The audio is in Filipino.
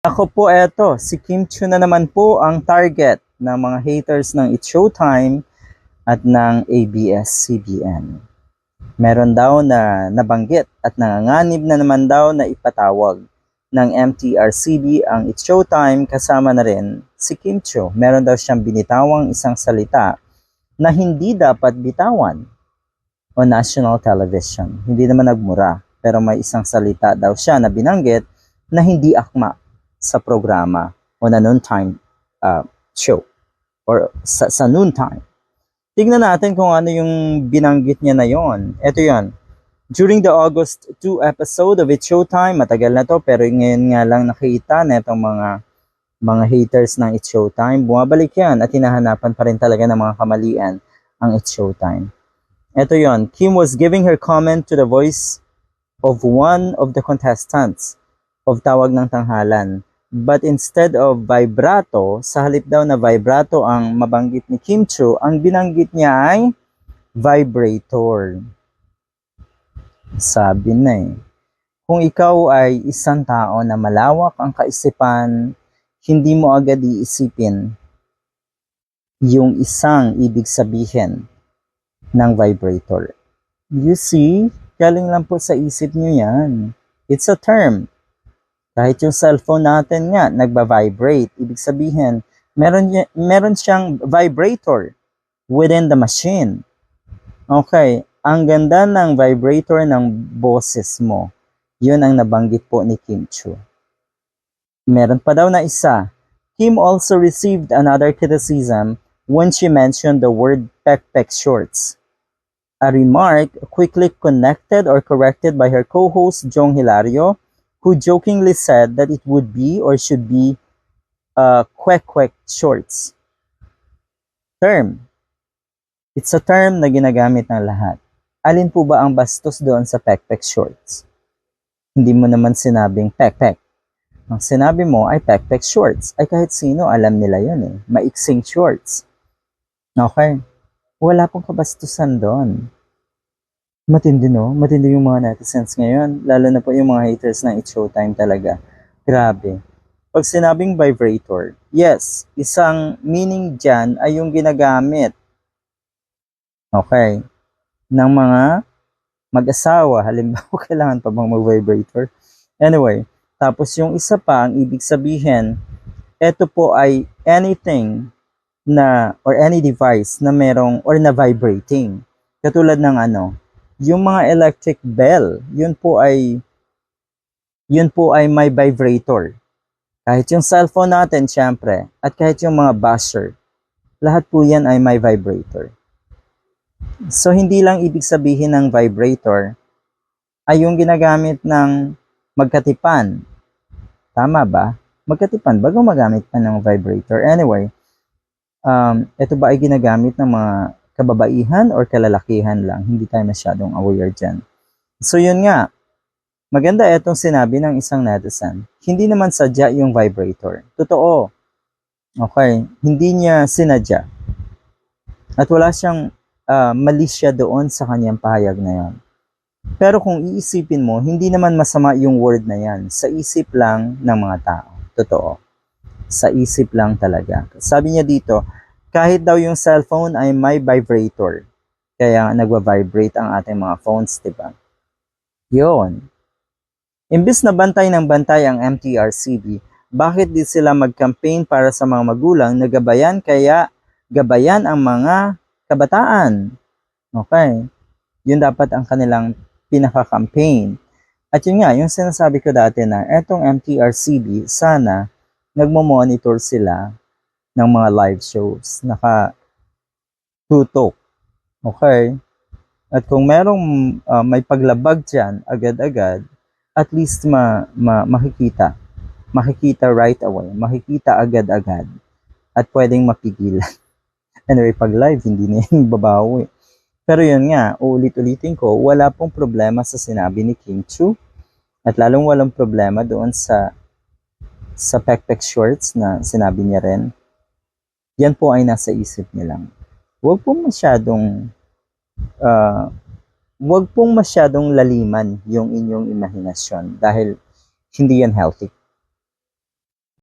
Ako po eto, si Kim Chu na naman po ang target ng mga haters ng It's Showtime at ng ABS-CBN. Meron daw na nabanggit at nanganganib na naman daw na ipatawag ng MTRCB ang It's Showtime kasama na rin si Kim Chu. Meron daw siyang binitawang isang salita na hindi dapat bitawan o national television. Hindi naman nagmura, pero may isang salita daw siya na binanggit na hindi akma sa programa o na noontime uh, show or sa, sa noontime. Tignan natin kung ano yung binanggit niya na yon. Ito yon. During the August 2 episode of It's Showtime, matagal na to pero ngayon nga lang nakita na itong mga mga haters ng It's Showtime, bumabalik yan at hinahanapan pa rin talaga ng mga kamalian ang It's Showtime. Ito yon. Kim was giving her comment to the voice of one of the contestants of Tawag ng Tanghalan But instead of vibrato, sa halip daw na vibrato ang mabanggit ni Kim Chu, ang binanggit niya ay vibrator. Sabi na eh. Kung ikaw ay isang tao na malawak ang kaisipan, hindi mo agad iisipin yung isang ibig sabihin ng vibrator. You see, galing lang po sa isip nyo yan. It's a term kahit yung cellphone natin nga, nagba-vibrate. Ibig sabihin, meron, meron siyang vibrator within the machine. Okay, ang ganda ng vibrator ng boses mo. Yun ang nabanggit po ni Kim Chu. Meron pa daw na isa. Kim also received another criticism when she mentioned the word pek-pek shorts. A remark quickly connected or corrected by her co-host Jong Hilario who jokingly said that it would be or should be uh, kwek kwek shorts. Term. It's a term na ginagamit ng lahat. Alin po ba ang bastos doon sa pek-pek shorts? Hindi mo naman sinabing pek-pek. Ang sinabi mo ay pek-pek shorts. Ay kahit sino alam nila yun eh. Maiksing shorts. Okay. Wala pong kabastusan doon. Matindi no? Matindi yung mga netizens ngayon. Lalo na po yung mga haters ng It's Showtime talaga. Grabe. Pag sinabing vibrator, yes, isang meaning dyan ay yung ginagamit. Okay. Ng mga mag-asawa. Halimbawa, kailangan pa bang mag-vibrator? Anyway, tapos yung isa pa, ang ibig sabihin, ito po ay anything na or any device na merong or na vibrating. Katulad ng ano, yung mga electric bell, yun po ay yun po ay may vibrator. Kahit yung cellphone natin, syempre, at kahit yung mga buzzer, lahat po yan ay may vibrator. So, hindi lang ibig sabihin ng vibrator ay yung ginagamit ng magkatipan. Tama ba? Magkatipan, bago magamit pa ng vibrator. Anyway, um, ito ba ay ginagamit ng mga kababaihan or kalalakihan lang. Hindi tayo masyadong aware dyan. So yun nga, maganda itong sinabi ng isang netizen. Hindi naman sadya yung vibrator. Totoo. Okay, hindi niya sinadya. At wala siyang uh, mali doon sa kanyang pahayag na yan. Pero kung iisipin mo, hindi naman masama yung word na yan. Sa isip lang ng mga tao. Totoo. Sa isip lang talaga. Sabi niya dito, kahit daw yung cellphone ay may vibrator. Kaya nagwa-vibrate ang ating mga phones, di ba? Yun. Imbis na bantay ng bantay ang MTRCB, bakit di sila mag-campaign para sa mga magulang na gabayan kaya gabayan ang mga kabataan? Okay. Yun dapat ang kanilang pinaka-campaign. At yun nga, yung sinasabi ko dati na etong MTRCB, sana nagmo-monitor sila ng mga live shows. Naka tutok. Okay? At kung merong uh, may paglabag dyan, agad-agad, at least ma, ma, makikita. Makikita right away. Makikita agad-agad. At pwedeng mapigilan. anyway, pag live, hindi na yung babawi. Pero yun nga, ulit-ulitin ko, wala pong problema sa sinabi ni Kim Chu. At lalong walang problema doon sa sa pek-pek shorts na sinabi niya rin yan po ay nasa isip niya lang. Huwag pong masyadong uh, huwag pong masyadong laliman yung inyong imahinasyon dahil hindi yan healthy.